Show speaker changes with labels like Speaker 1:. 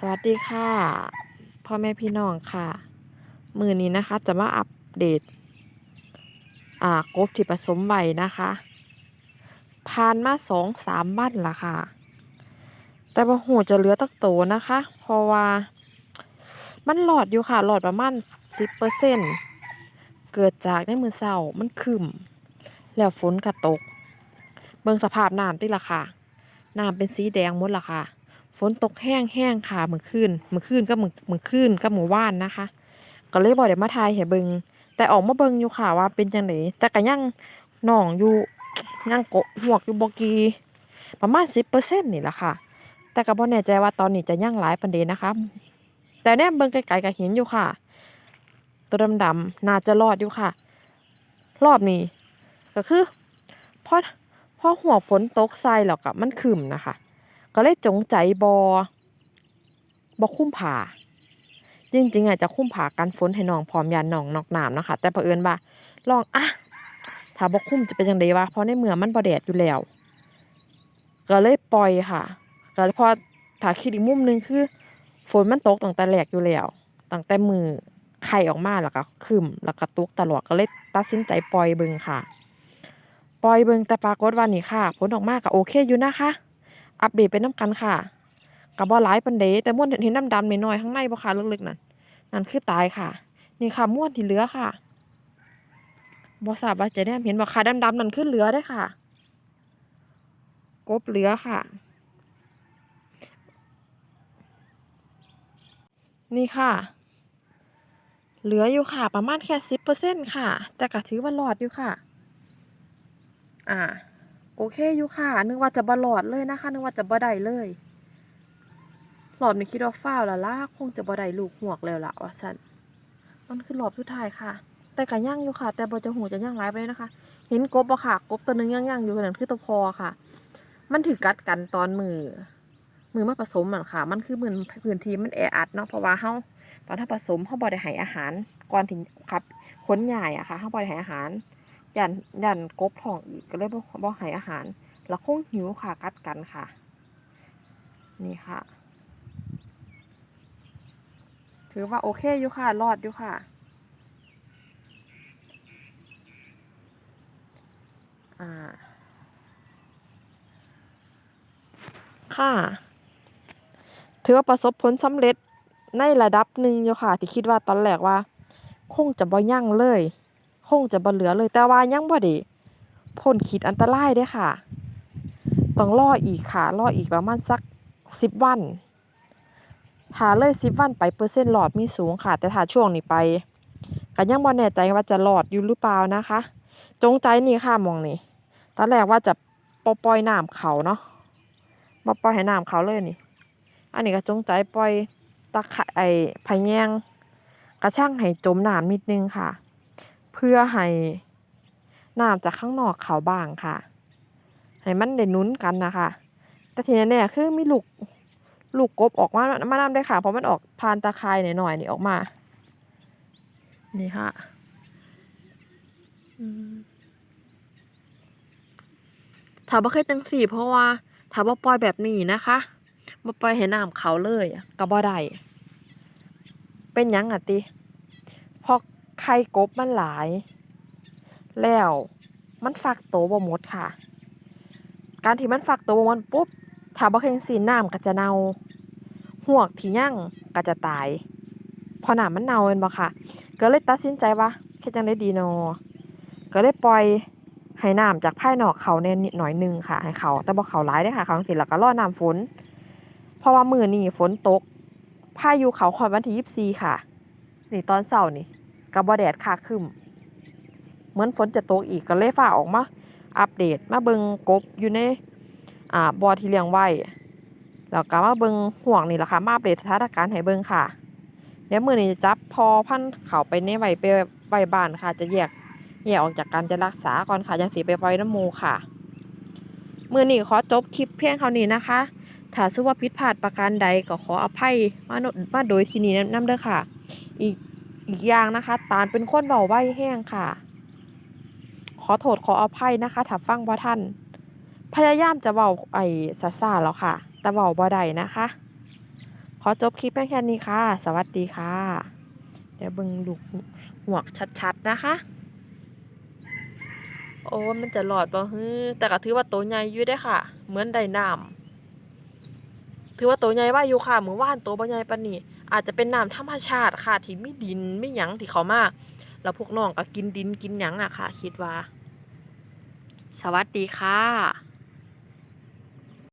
Speaker 1: สวัสดีค่ะพ่อแม่พี่น้องค่ะ มือนี้นะคะจะมาอัปเดต อ่ากบที่ผสมไว้นะคะผ่านมาสองสามวันละค่ะ แต่ว่าหูจะเหลือตักโตนะคะ เพราะว่า มันหลอดอยู่ค่ะ หลอดประมาณสิบเปอร์เซ็นเกิดจากในมือเศร้ามันคืมแล้วฝนกระตก เบิ่งสภาพน้ำติละค่ะน้ำเป็นสีแดงหมดละค่ะ ฝนตกแห้งแห้งค่ะเมื่อคืนเมื่อคืนก็เมื่อเมื่อคืนก็เมื่อวานนะคะ ก็เลยบอกเดี๋ยวมาทายให้เบิงแต่ออกมาเบิงอยู่ค่ะว่าเป็นจังไดแต่ก็ยังหนองอยู่ยังโกะหวกอยู่บกีประมาณสิบเปอร์เซ็นต์นี่แหละค่ะ แต่ก็บ่แน่ใจว่าตอนนี้จะยังหลายปันเดนะคะ แต่แน่เบิงไกลๆก็เห็นอยู่ค่ะ ตัวดำๆน่าจะรอดอยู่ค่ะ รอบนี้ก็คือพอพอหัวฝนตกใส่แล้วกับมันขึ้มนะคะ ก็เลยจงใจบอบอคุ้มผ่าจริงๆอะจะคุ้มผ่ากันฝนให้น้องพร้อมยานน้องนอกน้ำนะคะ แต่เผอิญว่าลองอะถ้าบอคุ้มจะเป็นยังไงวะเพราะในเมืองมันบ่แดดอยู่แล้ว ก็เลยปล่อยค่ะ ก็เลยพอถ้าคิดอีกมุมหนึงคือ ฝนมันตกตั้งแต่แรกอยู่แล้วตั้งแต่มือไข่ออกมาแล้วก็ขึ้นแล้วก็ตุกตลอดก็เลยตัดสินใจปล่อยเบิงค่ะ ปล่อยเบิงแต่ปรากฏว่านี่ค่ะ ผลออกมาก็โอเคอยู่นะคะ อัปเดตไปน้ำกันค่ะกับบ่หลายปันเดแต่ม่วนเห็นน้ำดำๆน้อยๆข้างในบ่ค่ะลึกๆนั่นนั่นคือตายค่ะ นี่ค่ะม่วนที่เหลือค่ะบ่ทราบว่าจะได้เห็นบ่ค่ะดำๆนั่นคือเหลือได้ค่ะ กบเหลือค่ะ นี่ค่ะ เหลืออยู่ค่ะ ประมาณแค่สิบเปอร์เซ็นค่ะ แต่ก็ถือว่ารอดอยู่ค่ะ อ่า โอเคอยู่ค่ะ นึกว่าจะบหลอดเลยนะคะ นึกว่าจะบ่ได้เลย หลอดนี่คิดว่าฟ้าวและล่ะคงจะบ่ได้ลูกหวกแล้วล่ะว่าซั่นมันคือหลอดสุดท้ายค่ะ แต่ก็ย่างอยู่ค่ะ แต่บ่จะหูจะย่างหลายไปนะคะ เห็นกบบ่ค่ะ กบตัวหนึงย่างๆอยู่นั่นคือตัวพอค่ะ มันถือกัดกันตอนมือ มือมาผสมอะค่ะ มันคือเหมือนพื้นที่มันแออัดเนาะ เพราะว่าเฮาตอนถ้าผสมเฮาบ่ได้ให้อาหาร ก่อนที่ขับขนใหญ่อะค่ะเฮาบ่ได้ให้อาหาร ยันยันกบท้องอีกก็เลยบ่บ่ให้อาหาร แล้วคงหิวค่ะกัดกันค่ะ นี่ค่ะ ถือว่าโอเคอยู่ค่ะ รอดอยู่ค่ะ อ่า ค่ะ ถือว่าประสบผลสำเร็จในระดับหนึ่งอยู่ค่ะ ที่คิดว่าตอนแรกว่า คงจะบ่ยั่งเลย คงจะบ่เหลือเลยแต่ว่ายังบ่ได้พ้นขีดอันตรายเด้ค่ะ ต้องรออีกค่ะรออีกประมาณสักสิบวันถ้าเลยสิบวันไปเปอร์เซ็นต์หลอดมีสูงค่ะ แต่ถ้าช่วงนี้ไปก็ยังบ่แน่ใจว่าจะหลอดอยู่หรือเปล่านะคะ จงใจนี่ค่ะมองนี่ตอนแรกว่าจะปล่อยน้ำเขาเนาะบ่ปล่อยให้น้ำเขาเลยนี่ อันนี้ก็จงใจปล่อยตะไคร้ไอ้พะแยงกระช่างให้จมน้ำนิดนึงค่ะ เพื่อให้น้ำจากข้างนอกเขาบ้างค่ะ ให้มันได้นุนกันนะคะ แต่ทีนี้เนี่ยคือมีลูกลูกกบออกมามาน้ำได้ค่ะ เพราะมันออกผ่านตาข่ายหน่อยๆนี่ออกมา นี่ค่ะอืมถ้าบ่เคยจังสี่ เพราะว่าถ้าบ่ปล่อยแบบนี้นะคะบ่ปล่อยให้น้ำเขาเลยก็บ่ได้เป็นยังอะติ ไข่กบมันหลาย แล้วมันฟักโตวบ่หมดค่ะ การที่มันฟักโตวบ่หมดปุ๊บถ้าบ่เฮ็ดจั่งซี้น้ำก็จะเน่าหวกที่ยังก็จะตาย พอหน้ำมันเน่าแม่นบ่ค่ะ ก็เลยตัดสินใจว่าเฮ็ดจั่งใดดีนอ ก็เลยปล่อยให้น้ำจากภายนอกเขาแน่นิดหน่อยนึงค่ะให้เขาแต่บ่เขาหลายเด้ค่ะเขาจังซี่แล้วก็รอน้ำฝน เพราะว่ามื้อนี้ฝนตกพายุเขาฮอดวันที่24ค่ะ นี่ตอนเช้านี่ ก็บ่แดดค่ะครึ้มเหมือนฝนจะตกอีกก็เลยฟ้าออกมา อัปเดตมาเบิงกบอยู่ในอ่าบ่อที่เลี้ยงไว้แล้วก็มาเบิงห่วงนี่แหละค่ะมาอัปเดตสถานการณ์ให้เบิงค่ะเดี๋ยวมือนี้จะจับพอพันเขาไปในไว้ไปไว้บ้านค่ะ จะแยกแยกออกจากการจะรักษาก่อนค่ะจังสิไปปล่อยน้ำมูค่ะมือนี้ขอจบคลิปเพียงเท่านี้นะคะถ้าสุว่าผิดพลาดประการใดก็ขออภัยมาโนมาโดยที่นี้น้ำเด้อค่ะ อีก อีกอย่างนะคะ ตาลเป็นคนเว้าไวแห้งค่ะ ขอโทษขออภัยนะคะถ้าฟังบ่ทันพยายามจะเว้าไอ้ซ่าแล้วค่ะ แต่เว้าบ่ได้นะคะ ขอจบคลิปแค่นี้ค่ะ สวัสดีค่ะ เดี๋ยวเบิ่งลูกหวกชัดๆนะคะ โอ้มันจะหลอดบ่ฮือแต่ก็ถือว่าโตวใหญ่อยู่เด้ค่ะ เหมือนไดน้ำถือว่าโตวใหญ่ว่าอยู่ค่ะเหมือนว่านโตวบ่ใหญ่ปานนี้ อาจจะเป็นน้ำธรรมชาติค่ะ ที่ไม่ดินไม่หยังที่เขามาแล้วพวกน้องก็กินดินกินหยังอะค่ะ คิดว่า สวัสดีค่ะ